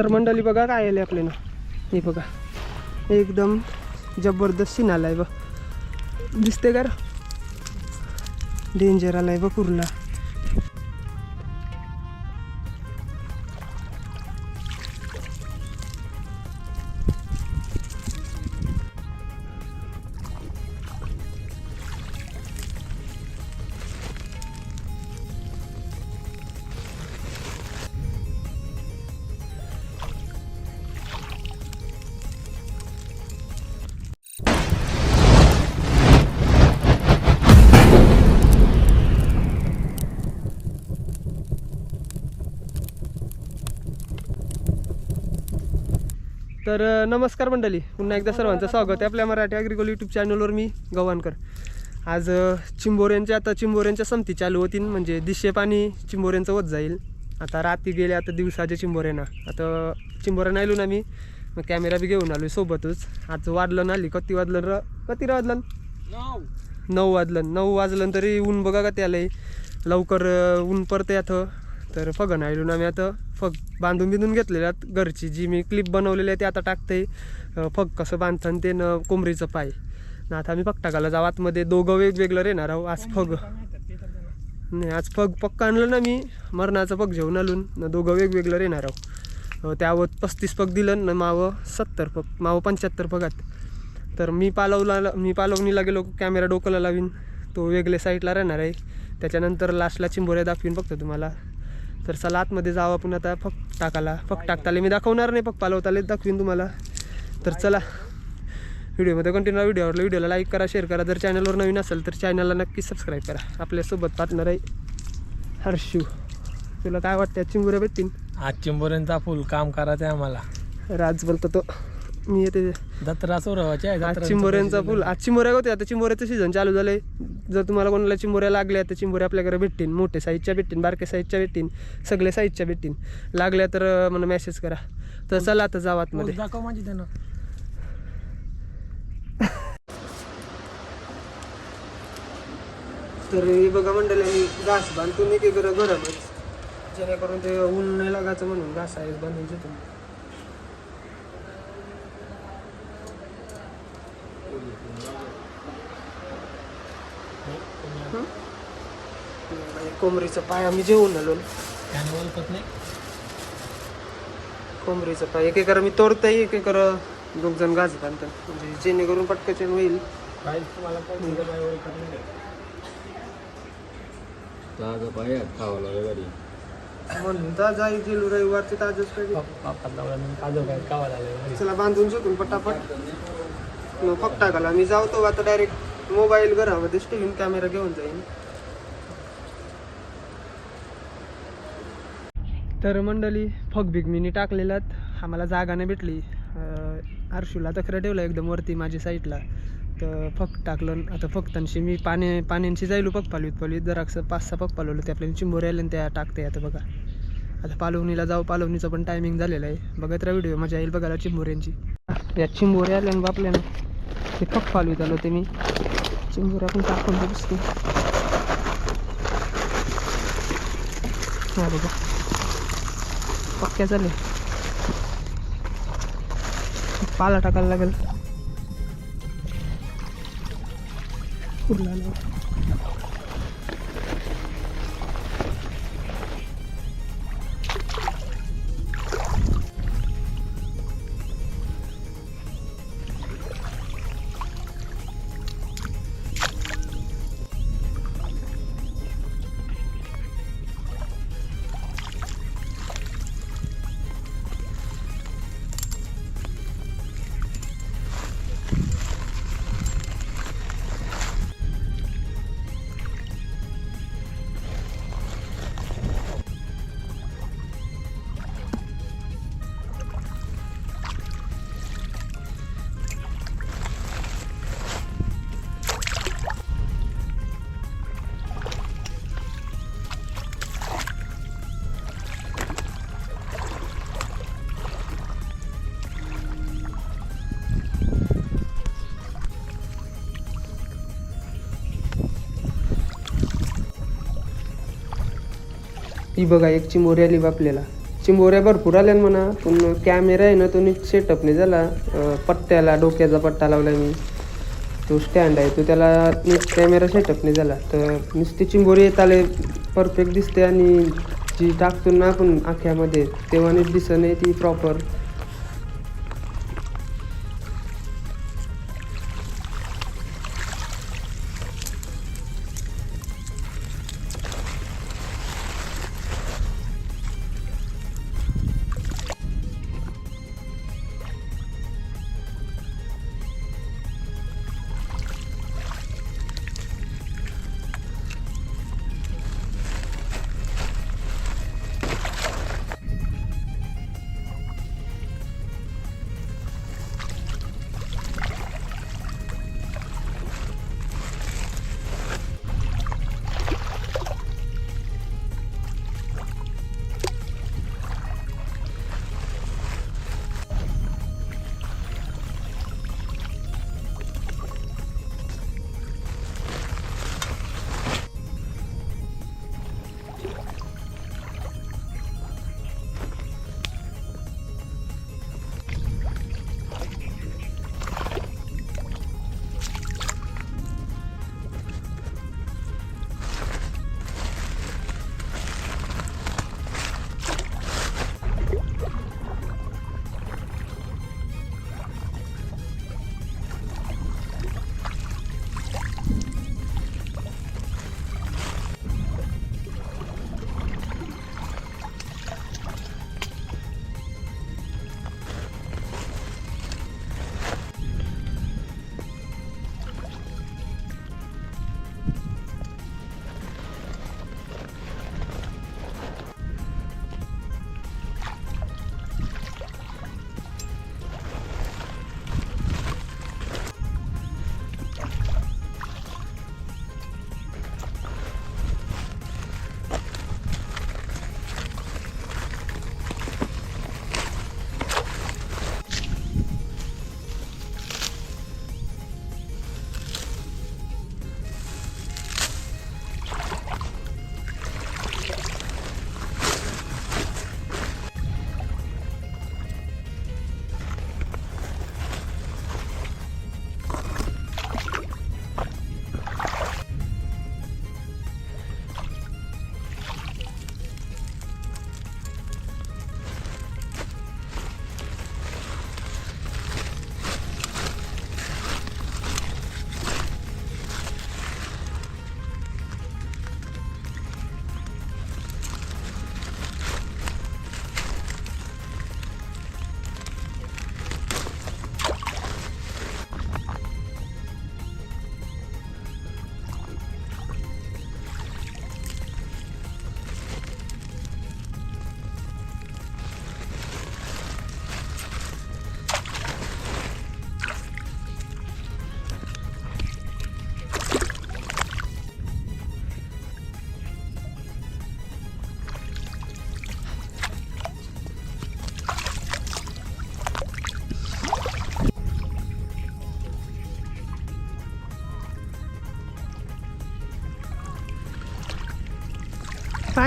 तर मंडळी बघा काय आले आपल्याला. हे बघा. एकदम जबरदस्त सीन आलाय बघ. दिसते का डेंजर आलाय बघ कुर्ला तर नमस्कार मंडळी. पुन्हा एकदा सर्वांचं स्वागत आहे आपल्या मराठी अग्रिकल यूट्यूब चॅनलवर मी गव्हाणकर. आज चिंबोऱ्यांच्या आता चिंबोऱ्यांच्या संमती चालू होतील म्हणजे दिशे पाणी चिंबोऱ्यांचं होत जाईल. आता रात्री गेले आता दिवसाच्या चिंबोऱ्यांना. आता चिंबोऱ्यांना आलो ना मी मग कॅमेरा बी घेऊन आलो सोबतच. आज वाजलं ना आली कती वाजलं र कती वाजलं नऊ. वाजलं नऊ वाजलं तरी ऊन बघा का त्याला लवकर ऊन पडते आता. तर फगन आलो आम्ही आता फग बांधून बिंधून घेतलेल्यात. घरची जी मी क्लिप बनवलेली आहे ते आता टाकते फग कसं बांधतं ते न कोंबरीचं पाय. ना आता आम्ही फग जाऊ. आतमध्ये दोघं वेगवेगळं येणार आहो आज फग. नाही आज फग पक्का आणलं ना मी. मरणाचं पग घेऊन आलून. न दोघं वेगवेगळं येणार आहो त्यावर पस्तीस पग दिलं ना मावं सत्तर पग मावं पंच्याहत्तर पगात तर मी पालवला मी पालवणीला गेलो कॅमेरा डोक्याला लावीन. तो वेगळे साईडला राहणार आहे. त्याच्यानंतर लास्टला चिंबोऱ्या दाखवीन फक्त तुम्हाला. तर चला आतमध्ये जावं आपण आता फक टाकाला फक टाकताले. मी दाखवणार नाही फक पालवताले दाखवीन तुम्हाला. तर चला व्हिडिओमध्ये कंटिन्यू व्हिडिओ आवडला व्हिडिओला लाईक करा शेअर करा. जर चॅनलवर नवीन असेल तर चॅनलला नक्की सबस्क्राईब करा. आपल्यासोबत पार्टनर आहे हर्षू. तुला काय वाटतं चिंबोऱ्या भेटतील? आज चिंबोऱ्यांचा फुल काम करायचं आहे आम्हाला. राज बोलतो तो. मी येते. जत्रा सोरवायची आहे आज चिंबोऱ्यांचा फुल आज चिंबोऱ्या होते आता चिंबोऱ्याचं सीझन चालू झालंय. जर तुम्हाला कोणाला चिंबोऱ्या लागल्या तर चिंबोऱ्या आपल्याकडे भेटतील. मोठे साईजच्या भेटतील बारक्या साईजच्या भेटतील सगळे साईजच्या भेटतील. लागल्या तर मला मेसेज करा. तर चला आता जाऊ आतमध्ये. दाखव माझी त्यानं. तर हे बघा मंडळी मी घास बांधतो एक एक गरमच जेणेकरून ते ऊन नाही लागायचं म्हणून घास आहे बांधून देतो कोंबरीचं पाय आम्ही जेवून आलो. त्याने ओळखत नाही. कोंबरीचं पाय एक एकर मी तोडताय एक एकर दोघ जण घास बांधतात म्हणजे जेणेकरून पटकन होईल. काय तुम्हाला काय तुमचं काय ओळखत नाही. ताजा पाय खावा लागेल गाडी. म्हणून ताजा येईल रविवारचे ताजच पाहिजे. चला बांधून शकून पटापट. मग फक्त टाकाला मी जावतो आता डायरेक्ट मोबाईल घरामध्ये स्टिलिंग कॅमेरा घेऊन जाईन. तर मंडळी फगबिग मिनी टाकलेल्यात आम्हाला जागा नाही भेटली. आरशूला तक्र तक्रार ठेवला एकदम वरती माझ्या साईडला. तर फक टाकलं आता फक्तांशी मी पाणी पाण्यांशी जाईल पग पालवीत पालवीत जरा असं पाच सहा पग पालवलं ते आपल्याला चिंबोर आले त्या टाकते आता बघा. आता पालवणीला जाऊ पालवणीचं पण टायमिंग झालेलं आहे. बघत राहा व्हिडिओ मजा येईल बघायला चिंबोऱ्यांची. या चिंबोऱ्या आल्या बापल्यानं ते फक पालवीत आलो ते मी. चिंबुऱ्या पण टाकून दिसते हा बघा पक्क्या झाले पाला टाकायला लागेल उरला ती बघा एक चिंबोरी आली बा आपल्याला. चिंबोऱ्या भरपूर आल्या म्हणा पण कॅमेरा आहे ना तो नीट सेटअप नाही झाला. पट्ट्याला डोक्याचा पट्टा लावला मी. तो स्टँड आहे तो त्याला नीट कॅमेरा सेटअप नाही झाला. तर नुसती चिंबोरी येत आले परफेक्ट दिसते आणि जी टाकतो ना आपण आख्यामध्ये तेव्हा नीट दिसत नाही ती प्रॉपर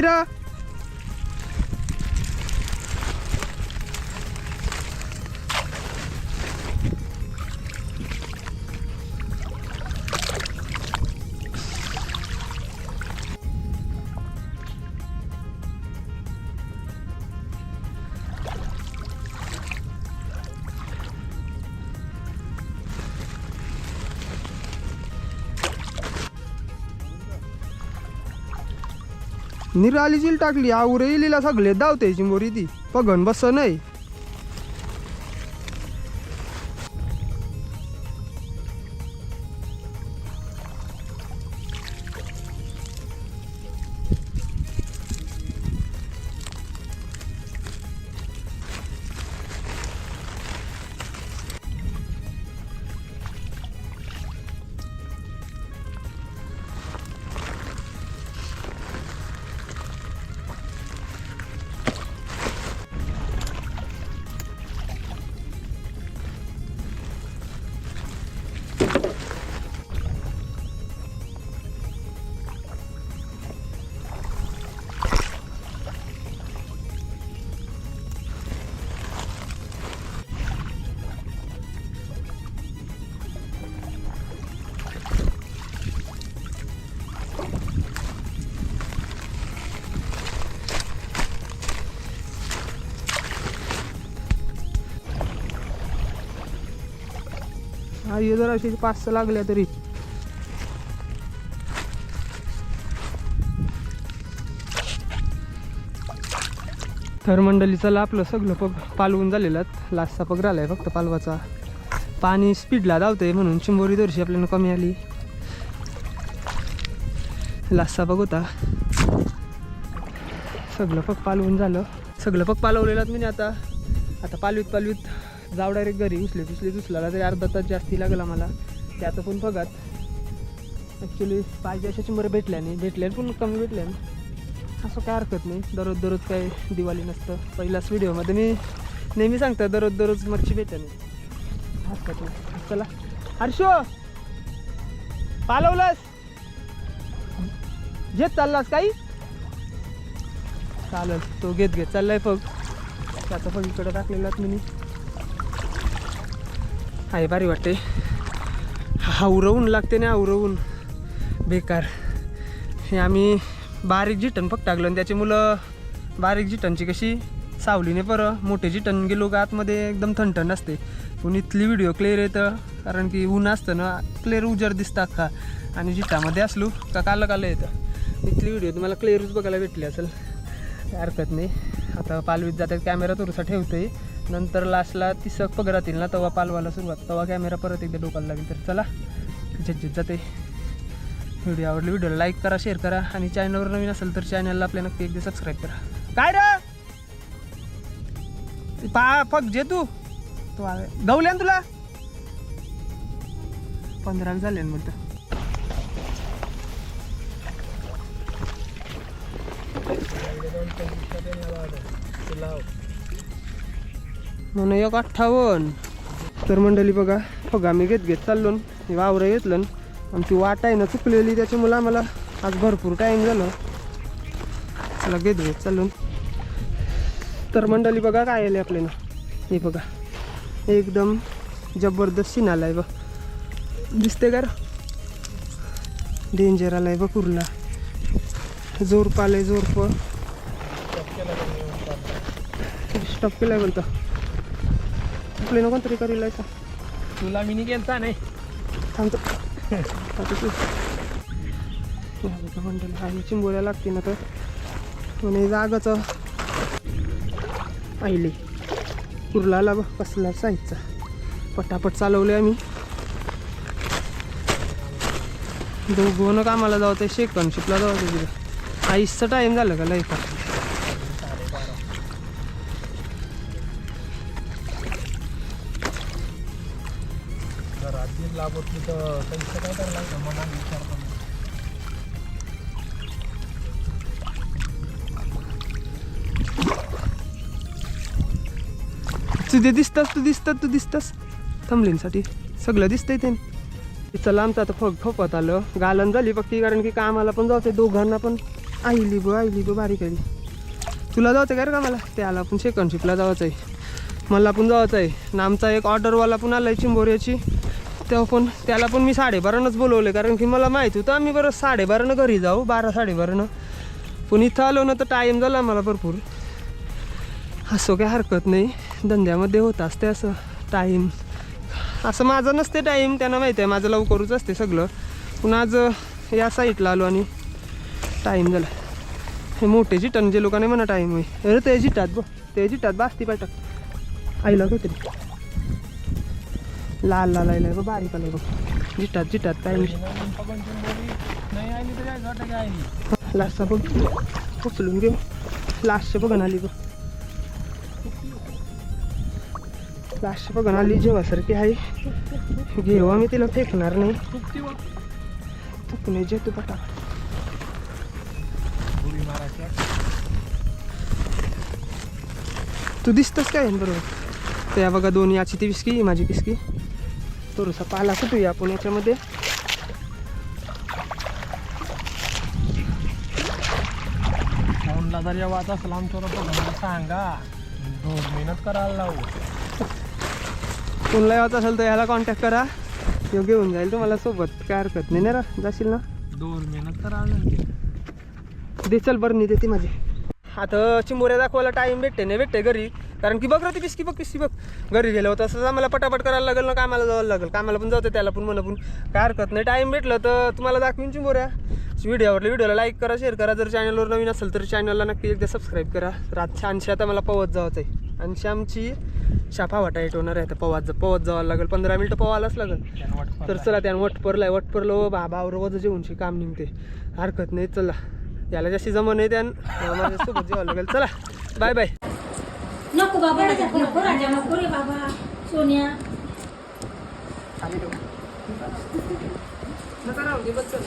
काय निराली टाकली आवर इलीला सगळे धावते चिंबोरी ती पगन बस नाही. हा जर अशी पाच सहा लागल्या तरी. तर मंडळी चला आपलं सगळं पग पालवून झालेलं लास्टचा पग आहे फक्त पालवाचा. पाणी स्पीडला धावतंय म्हणून चिंबोरी दर्शी आपल्याला कमी आली. लास्टचा पग होता. सगळं पग पालवून झालं. सगळं पग पालवलेलं मी आता. आता पालवीत पालवीत. जाव डायरेक्ट घरी उचले उचले उचलायला तरी अर्धा तास जास्ती लागला मला. त्याचं पण बघात. ॲक्च्युली पाहिजे अशा शंभर भेटल्या नाही. भेटल्या पण कमी भेटल्या असं काय हरकत नाही. दररोज दररोज काय दिवाळी नसतं. पहिलाच व्हिडिओमध्ये मी नेहमी सांगतो दररोज दररोज मच्छी भेटेल नाही. हरकत नाही. चला. हर्षो! पालवलंस! घेत चाललास काही? चालेल. तो घेत घेत चाललाय फग त्याचा फग इकडं टाकलेलाच मी आहे भारी वाटते. आवरवून लागते ना आवरवून बेकार. हे आम्ही बारीक जिटन फक्त टाकलं आणि त्याची मुलं बारीक जिटनची कशी सावलीने परं मोठे जिटन गेलो का आतमध्ये एकदम थंडथंड असते. पण इथली व्हिडिओ क्लिअर येतं कारण की ऊन असतं ना क्लिअर उजर दिसतात का आणि जिटामध्ये असलो का कालं कालं येतं. इथली व्हिडिओ तुम्हाला क्लिअरच बघायला भेटली असेल. हरकत नाही. आता पालवीत जातात कॅमेरा थोडासा ठेवतोय. नंतर लास्टला ती सग पगरातील ना तेव्हा पालवायला सुरुवात. तेव्हा कॅमेरा परत एकदा डोकायला लागेल तर चला. झटझट जाते. व्हिडिओ आवडली व्हिडिओला लाईक करा शेअर करा आणि चॅनलवर नवीन असेल तर चॅनलला आपल्या नक्की एकदा सबस्क्राईब करा. काय रे? पा फक जे तू. तू गवल्या ना तुला? पंधरा झाले ना म्हणतं म्हणून एक अठ्ठावन्न. तर मंडळी बघा बघ आम्ही घेत घेत चाललो हे वावरं घेतलं आणि आमची वाट आहे ना चुकलेली त्याच्यामुळं आम्हाला आज भरपूर टाईम झालं. चला घेत घेत चाललो तर मंडळी बघा काय आले आपल्याला हे बघा एकदम जबरदस्त सीन आलाय बघ. दिसते का डेंजर आलाय बघ कुर्ला जोरप आलाय जोरप. स्टॉप केलाय बोलतो आपल्याला कोणतरी करील आहे का तुला मी गेलता नाही. थांबतो आता तू. या बघा मंडळी हा ही चिंबोऱ्या लागते ना तर. म्हणे जागाचं. आईले. कुर्ला आला बघ कसला साईजचा पटापट चालवले आम्ही. दोघं कामाला जावं ते शेकनशिपला जावं तिथे आईसचा टाईम झालं का लाईका रात्री तर त्यांचं काय करायला लागलं? मला विचारतो तुझे दिसतास तू दिसतात तू दिसतास. थांबलींसाठी सगळं दिसतंय ते. चला आमचं आता फक फोपत आलं. गालन झाली फक्त कारण की कामाला पण जायचं दोघांना पण. आईली ब आईली ब बारीक आली तुला जायचं काय रे का कामाला? त्याला पण सेकंड शिपला जायचं आहे. मला पण जायचं आहे. आमचा एक ऑर्डरवाला पण आला आहे चिंबोऱ्याची. तेव्हा पण त्याला पण मी साडेबारानंच बोलवले कारण की मला माहीत होतं आम्ही बरं साडेबारानं घरी जाऊ बारा साडेबारानं. पण इथं आलो ना तर टाईम झाला मला भरपूर. असं काय हरकत नाही. धंद्यामध्ये होत असते असं टाईम असं माझं नसते टाईम त्यांना माहिती आहे माझं लवकरच असते सगळं. पण आज या साईडला आलो आणि टाईम झाला. हे मोठे जिटन जे लोकांनी म्हणा टाईम होई अरे ते जिटात ब ते जिटात बास्ती पाठक आईला काहीतरी लाल लाल आईला बघ बारीक आलाय बघ. जिटात जिटात काय लास्टचा बघ. उचलून घेऊ. लास्टच्या बघ आली बघ. लास्ट बघ आली. जेव्हासारखी आहे. घेऊ आम्ही तिला फेकणार नाही. चुकती नाही जे तू पटा तू दिसतस काय? बरोबर. त्या बघा दोन याची ती विस्की माझी बिस्की थोडासा पाला कुठूया आपण याच्यामध्ये? फोनला जर या वाच असेल आमच्यावर बघा सांगा. दोन मेहनत करायला लावू. कोणला यावं असेल तर ह्याला कॉन्टॅक्ट करा. तो घेऊन जाईल तुम्हाला सोबत. काय हरकत नाही ना रा जाशील ना? दोन मेहनत करायला. दे चल बरं नाही देते माझी. आता चिंबोऱ्या दाखवायला टाईम भेटते नाही भेटते घरी? कारण की बघ रे ती बघ पिसकी बघ. घरी गेलं होतं असं आम्हाला पटापट करायला लागेल ना कामाला जावं लागेल. कामाला पण जातं त्याला पण म्हणा पण. काय हरकत नाही. टाईम भेटलं तर तुम्हाला दाखवीन चिंबोऱ्या. व्हिडिओ आवडला व्हिडिओला लाईक करा शेअर करा. जर चॅनलवर नवीन असेल तर चॅनलला नक्की एकदा सबस्क्राईब करा. रात छानशी आता मला पवत जावंच आहे आणि आमची शाफा वाटा येत होणार आहे तर पवात जा पवत जावं लागेल. पंधरा मिनटं पवायलाच लागेल. तर चला त्यानं वटपरलाय वटपरलो बाबावर वज जेवणची काम निघते. हरकत नाही चला. याला जास्ती जमा नाही त्यान. माझ्यासोबत जेवावं लागेल. चला. बाय बाय नको बाबा राजा नको राजा नको रे बाबा सोन्या नका राहू दे बस चल